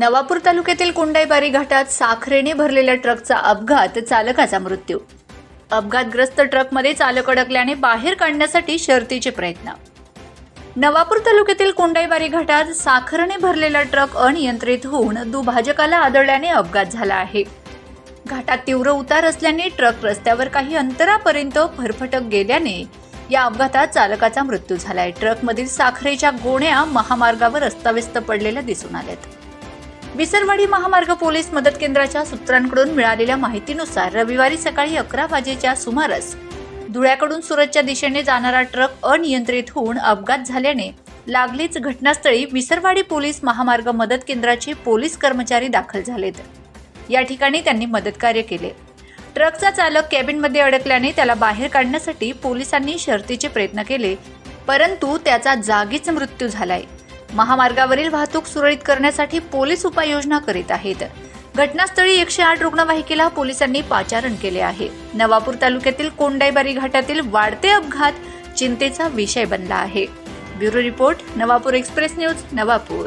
नवापूर तालुक्यातील कुंडाईबारी घाटात साखरेने भरलेल्या ट्रकचा अपघात चालकाचा मृत्यू. अपघातग्रस्त ट्रकमध्ये चालक अडकल्याने बाहेर काढण्यासाठी शर्तीचे प्रयत्न. नवापूर तालुक्यातील कोंडाईबारी घाटात साखरेने भरलेला ट्रक अनियंत्रित होऊन दुभाजकाला आदळल्याने अपघात झाला आहे. घाटात तीव्र उतार असल्याने ट्रक रस्त्यावर काही अंतरापर्यंत फरफटक गेल्याने या अपघातात चालकाचा मृत्यू झालाय. ट्रकमधील साखरेच्या गोण्या महामार्गावर अस्ताव्यस्त पडलेल्या दिसून आल्यात. विसरवाडी महामार्ग पोलीस मदत केंद्राच्या सूत्रांकडून मिळालेल्या माहितीनुसार रविवारी सकाळी अकरा वाजेच्या सुमारास धुळ्याकडून सुरतच्या दिशेने जाणारा ट्रक अनियंत्रित होऊन अपघात झाल्याने लागलीच घटनास्थळी विसरवाडी पोलीस महामार्ग मदत केंद्राचे पोलीस कर्मचारी दाखल झालेत. या ठिकाणी त्यांनी मदतकार्य केले. ट्रकचा चालक कॅबिनमध्ये अडकल्याने त्याला बाहेर काढण्यासाठी पोलिसांनी शर्तीचे प्रयत्न केले परंतु त्याचा जागीच मृत्यू झालाय. महामार्गावरील वाहतूक सुरळीत करण्यासाठी पोलीस उपाययोजना करीत आहेत. घटनास्थळी एकशे आठ रुग्णवाहिकेला पोलिसांनी पाचारण केले आहे. नवापूर तालुक्यातील कोंडाईबारी घाटातील वाढते अपघात चिंतेचा विषय बनला आहे. Bureau report Navapur express news Navapur.